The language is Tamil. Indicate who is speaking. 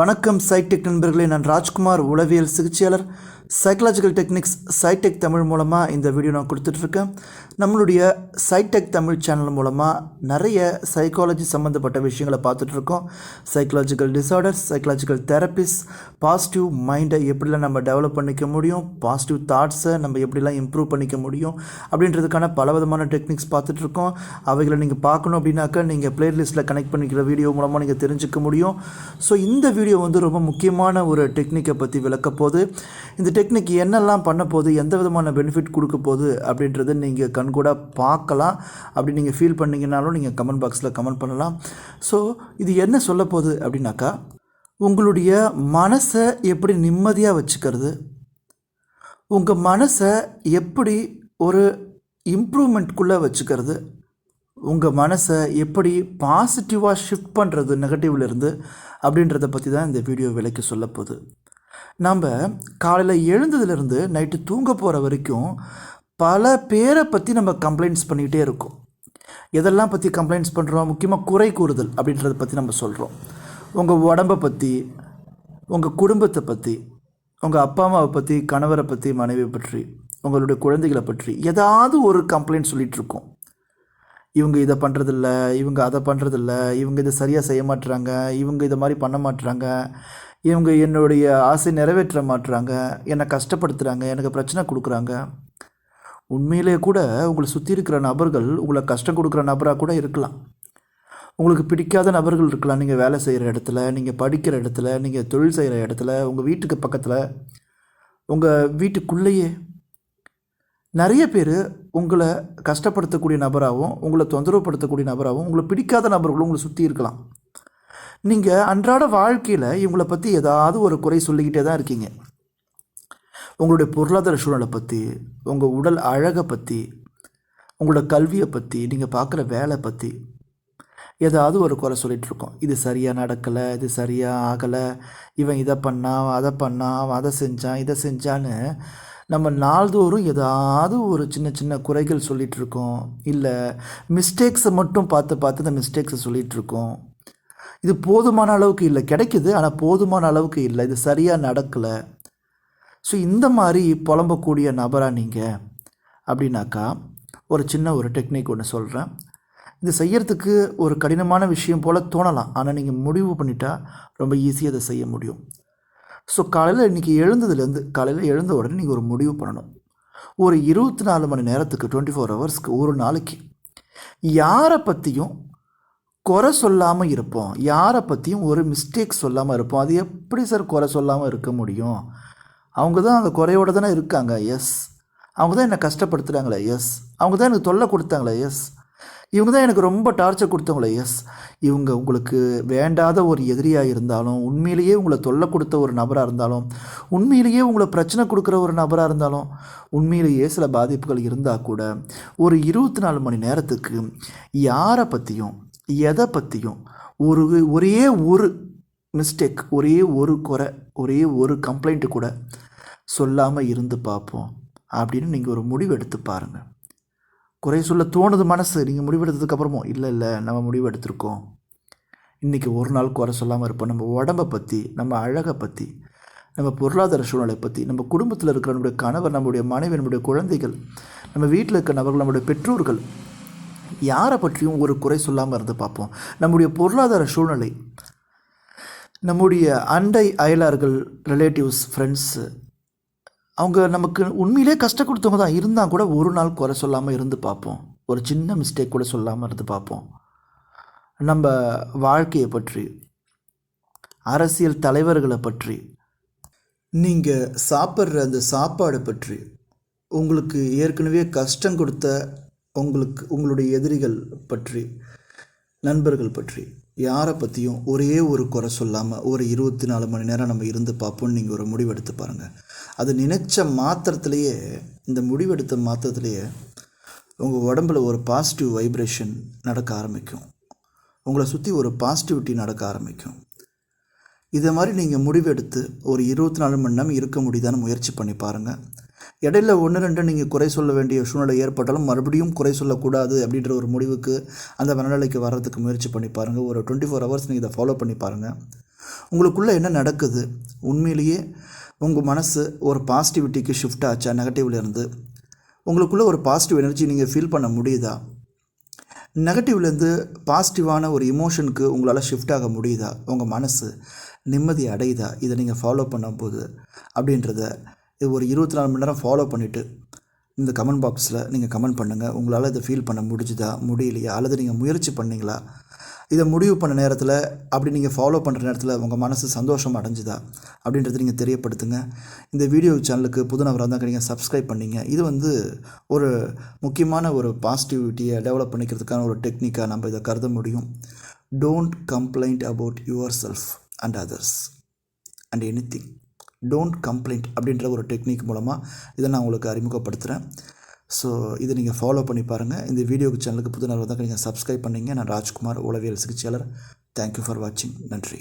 Speaker 1: வணக்கம் சைடெக் நண்பர்களே நான் ராஜ்குமார் உளவியல் சிகிச்சையாளர். சைக்கலாஜிக்கல் டெக்னிக்ஸ் சைடெக் தமிழ் மூலமாக இந்த வீடியோ நான் கொடுத்துட்ருக்கேன். நம்மளுடைய சைடெக் தமிழ் சேனல் மூலமாக நிறைய சைக்காலஜி சம்மந்தப்பட்ட விஷயங்களை பார்த்துட்ருக்கோம். Psychological disorders psychological therapies positive மைண்டை எப்படிலாம் நம்ம டெவலப் பண்ணிக்க முடியும் பாசிட்டிவ் தாட்ஸை நம்ம எப்படிலாம் இம்ப்ரூவ் பண்ணிக்க முடியும் அப்படின்றதுக்கான பல விதமான டெக்னிக்ஸ் பார்த்துட்ருக்கோம். அவைகளை நீங்கள் பார்க்கணும் அப்படின்னாக்கா நீங்கள் பிளேலிஸ்ட்டில் கனெக்ட் பண்ணிக்கிற வீடியோ மூலமாக நீங்கள் தெரிஞ்சுக்க முடியும். ஸோ இந்த வீடியோ வந்து ரொம்ப முக்கியமான ஒரு டெக்னிக்கை பற்றி விளக்கப்போகுது இந்த டெக்னிக் என்னெல்லாம் பண்ண போகுது எந்த விதமான பெனிஃபிட் கொடுக்க போகுது அப்படின்றத நீங்கள் கண்கூட பார்க்கலாம். அப்படி நீங்கள் ஃபீல் பண்ணிங்கனாலும் நீங்கள் கமெண்ட் பாக்ஸில் கமெண்ட் பண்ணலாம். ஸோ இது என்ன சொல்ல போகுது அப்படின்னாக்கா உங்களுடைய மனசை எப்படி நிம்மதியாக வச்சுக்கிறது உங்கள் மனசை எப்படி ஒரு இம்ப்ரூவ்மெண்ட்குள்ளே வச்சுக்கிறது உங்கள் மனசை எப்படி பாசிட்டிவாக ஷிஃப்ட் பண்ணுறது நெகட்டிவ்லேருந்து அப்படின்றத பற்றி தான் இந்த வீடியோ விலைக்கு சொல்ல போகுது. நம்ம காலையில் எழுந்ததுலேருந்து நைட்டு தூங்க போகிற வரைக்கும் பல பேரை பற்றி நம்ம கம்ப்ளைண்ட்ஸ் பண்ணிகிட்டே இருக்கோம். எதெல்லாம் பற்றி கம்ப்ளைண்ட்ஸ் பண்ணுறோம் முக்கியமாக குறை கூறுதல் அப்படின்றத பற்றி நம்ம சொல்கிறோம் உங்கள் உடம்பை பற்றி உங்கள் குடும்பத்தை பற்றி உங்கள் அப்பா அம்மாவை பற்றி கணவரை பற்றி மனைவியை பற்றி உங்களுடைய குழந்தைகளை பற்றி ஏதாவது ஒரு கம்ப்ளைண்ட் சொல்லிகிட்டு இருக்கோம். இவங்க இதை பண்ணுறதில்ல இவங்க அதை பண்ணுறதில்ல இவங்க இதை சரியாக செய்ய மாட்டுறாங்க இவங்க இதை மாதிரி பண்ண மாட்டுறாங்க இவங்க என்னுடைய ஆசை நிறைவேற்ற மாட்டுறாங்க என்னை கஷ்டப்படுத்துகிறாங்க எனக்கு பிரச்சனை கொடுக்குறாங்க. உண்மையிலே கூட உங்களை சுற்றி இருக்கிற நபர்கள் உங்களை கஷ்டம் கொடுக்குற நபராக கூட இருக்கலாம். உங்களுக்கு பிடிக்காத நபர்கள் இருக்கலாம். நீங்கள் வேலை செய்கிற இடத்துல நீங்கள் படிக்கிற இடத்துல நீங்கள் தொழில் செய்கிற இடத்துல உங்கள் வீட்டுக்கு பக்கத்தில் உங்கள் வீட்டுக்குள்ளேயே. நிறைய பேர் உங்களை கஷ்டப்படுத்தக்கூடிய நபராகவும் உங்களை தொந்தரவுப்படுத்தக்கூடிய நபராகவும் உங்களை பிடிக்காத நபர்களும் உங்களை சுற்றி இருக்கலாம். நீங்கள் அன்றாட வாழ்க்கையில் இவங்களை பற்றி ஏதாவது ஒரு குறை சொல்லிக்கிட்டே தான் இருக்கீங்க. உங்களுடைய பொருளாதார சூழலை பற்றி உங்கள் உடல் அழகை பற்றி உங்களோட கல்வியை பற்றி நீங்கள் பார்க்குற வேலை பற்றி ஏதாவது ஒரு குறை சொல்லிகிட்டு இருக்கோம். இது சரியாக நடக்கலை இது சரியாக ஆகலை இவன் இதை பண்ணான் அதை பண்ணான் அவன் அதை செஞ்சான் இதை செஞ்சான்னு நம்ம நாள்தோறும் ஏதாவது ஒரு சின்ன சின்ன குறைகள் சொல்லிகிட்ருக்கோம் இல்லை மிஸ்டேக்ஸை மட்டும் பார்த்து பார்த்து அந்த மிஸ்டேக்ஸை சொல்லிகிட்டு இருக்கோம். இது போதுமான அளவுக்கு இல்லை. கிடைக்குது ஆனால் போதுமான அளவுக்கு இல்லை. இது சரியாக நடக்கலை. ஸோ இந்த மாதிரி புலம்பக்கூடிய நபராக நீங்கள் அப்படின்னாக்கா ஒரு சின்ன ஒரு டெக்னிக் ஒன்று சொல்கிறேன் இது செய்யறதுக்கு ஒரு கடினமான விஷயம் போல் தோணலாம். ஆனால் நீங்கள் முடிவு பண்ணிட்டா ரொம்ப ஈஸியாக அதை செய்ய முடியும். ஸோ காலையில் இன்றைக்கி எழுந்ததுலேருந்து காலையில் எழுந்த உடனே நீங்கள் ஒரு முடிவு பண்ணணும். ஒரு இருபத்தி நாலு மணி நேரத்துக்கு டுவெண்ட்டி ஃபோர் ஹவர்ஸ்க்கு ஒரு நாளைக்கு யாரை பற்றியும் குறை சொல்லாமல் இருப்போம். யாரை பற்றியும் ஒரு மிஸ்டேக் சொல்லாமல் இருப்போம். அது எப்படி சார் குறை சொல்லாமல் இருக்க முடியும்? அவங்க தான் அந்த குறையோடு தானே இருக்காங்க. எஸ் அவங்க தான் என்னை கஷ்டப்படுத்துகிறாங்களே எஸ் அவங்க தான் எனக்கு தொல்லை கொடுத்தாங்களே. எஸ் இவங்க தான் எனக்கு ரொம்ப டார்ச்சர் கொடுத்தவங்களே. எஸ் இவங்க உங்களுக்கு வேண்டாத ஒரு எதிரியாக இருந்தாலும் உண்மையிலேயே உங்களை தொல்லை கொடுத்த ஒரு நபராக இருந்தாலும் உண்மையிலேயே உங்களை பிரச்சனை கொடுக்குற ஒரு நபராக இருந்தாலும் உண்மையிலேயே சில பாதிப்புகள் இருந்தால் கூட ஒரு இருபத்தி நாலு மணி நேரத்துக்கு யாரை பற்றியும் எதை பற்றியும் ஒரு ஒரே ஒரு மிஸ்டேக் ஒரே ஒரு குறை ஒரே ஒரு கம்ப்ளைண்ட்டு கூட சொல்லாமல் இருந்து பார்ப்போம் அப்படின்னு நீங்கள் ஒரு முடிவு எடுத்து பாருங்கள் குறை சொல்ல தோணுது மனசு நீங்கள் முடிவெடுத்ததுக்கப்புறமும் இல்லை இல்லை நம்ம முடிவு எடுத்திருக்கோம். இன்றைக்கி ஒரு நாள் குறை சொல்லாமல் இருப்போம். நம்ம உடம்பை பற்றி நம்ம அழகை பற்றி நம்ம பொருளாதார சூழ்நிலை பற்றி நம்ம குடும்பத்தில் இருக்கிற நம்முடைய கணவர் நம்முடைய மனைவி நம்முடைய குழந்தைகள் நம்ம வீட்டில் இருக்கிற நபர்கள் நம்முடைய பெற்றோர்கள் யாரை பற்றியும் ஒரு குறை சொல்லாமல் இருந்து பார்ப்போம். நம்முடைய பொருளாதார சூழ்நிலை நம்முடைய அண்டை அயலார்கள் ரிலேட்டிவ்ஸ் ஃப்ரெண்ட்ஸு அவங்க நமக்கு உண்மையிலே கஷ்டம் கொடுத்தவங்க தான். இருந்தால் கூட ஒரு நாள் குறை சொல்லாமல் இருந்து பார்ப்போம். ஒரு சின்ன மிஸ்டேக் கூட சொல்லாமல் இருந்து பார்ப்போம். நம்ம வாழ்க்கையை பற்றி அரசியல் தலைவர்களை பற்றி நீங்கள் சாப்பிட்ற அந்த சாப்பாடை பற்றி உங்களுக்கு ஏற்கனவே கஷ்டம் கொடுத்த உங்களுக்கு உங்களுடைய எதிரிகள் பற்றி நண்பர்கள் பற்றி யாரை பற்றியும் ஒரே ஒரு குறை சொல்லாமல் ஒரு இருபத்தி நாலு மணி நேரம் நம்ம இருந்து பார்ப்போம்னு நீங்கள் ஒரு முடிவெடுத்து பாருங்கள் அது நினச்ச மாத்திரத்திலேயே இந்த முடிவெடுத்த மாத்திரத்திலேயே உங்கள் உடம்புல ஒரு பாசிட்டிவ் வைப்ரேஷன் நடக்க ஆரம்பிக்கும். உங்களை சுற்றி ஒரு பாசிட்டிவிட்டி நடக்க ஆரம்பிக்கும். இதை மாதிரி நீங்கள் முடிவெடுத்து ஒரு இருபத்தி நாலு மணி நேரம் இருக்க முடியுதான்னு முயற்சி பண்ணி பாருங்கள் இடையில ஒன்று ரெண்டு நீங்கள் குறை சொல்ல வேண்டிய சூழ்நிலை ஏற்பட்டாலும் மறுபடியும் குறை சொல்லக்கூடாது அப்படின்ற ஒரு முடிவுக்கு அந்த மனநிலைக்கு வர்றதுக்கு முயற்சி பண்ணி பாருங்கள் ஒரு டுவெண்ட்டி ஃபோர் ஹவர்ஸ் நீங்கள் இதை ஃபாலோ பண்ணி பாருங்கள் உங்களுக்குள்ளே என்ன நடக்குது? உண்மையிலேயே உங்கள் மனசு ஒரு பாசிட்டிவிட்டிக்கு ஷிஃப்ட் ஆச்சா? நெகட்டிவ்லேருந்து உங்களுக்குள்ளே ஒரு பாசிட்டிவ் எனர்ஜி நீங்கள் ஃபீல் பண்ண முடியுதா? நெகட்டிவ்லேருந்து பாசிட்டிவான ஒரு இமோஷனுக்கு உங்களால் ஷிஃப்ட் ஆக முடியுதா? உங்கள் மனசு நிம்மதி அடையுதா? இதை நீங்கள் ஃபாலோ பண்ணும்போது அப்படின்றத இது ஒரு இருபத்தி நாலு மணி நேரம் ஃபாலோ பண்ணிவிட்டு இந்த கமெண்ட் பாக்ஸில் நீங்கள் கமெண்ட் பண்ணுங்கள் உங்களால் இதை ஃபீல் பண்ண முடிஞ்சுதா முடியலையா அல்லது நீங்கள் முயற்சி பண்ணீங்களா? இதை முடிவு பண்ண நேரத்தில் அப்படி நீங்கள் ஃபாலோ பண்ணுற நேரத்தில் உங்கள் மனசு சந்தோஷம் அடைஞ்சுதா அப்படின்றத நீங்கள் தெரியப்படுத்துங்க. இந்த வீடியோ சேனலுக்கு புது நபராக இருந்தால் நீங்கள் சப்ஸ்கிரைப் பண்ணிங்க. இது வந்து ஒரு முக்கியமான ஒரு பாசிட்டிவிட்டியை டெவலப் பண்ணிக்கிறதுக்கான ஒரு டெக்னிக்காக நம்ம இதை கருத முடியும். Don't complaint about yourself and others and anything don't complaint அப்படின்ற ஒரு டெக்னிக் மூலமாக இதை நான் உங்களுக்கு அறிமுகப்படுத்துகிறேன் ஸோ இதை நீங்கள் ஃபாலோ பண்ணி பாருங்கள் இந்த வீடியோ சேனலுக்கு புது தான் நீங்கள் சப்ஸ்கிரைப் பண்ணீங்க. நான் ராஜ்குமார் உளவியல் சிகிச்சையாளர். தேங்க்யூ ஃபார் வாட்சிங் நன்றி.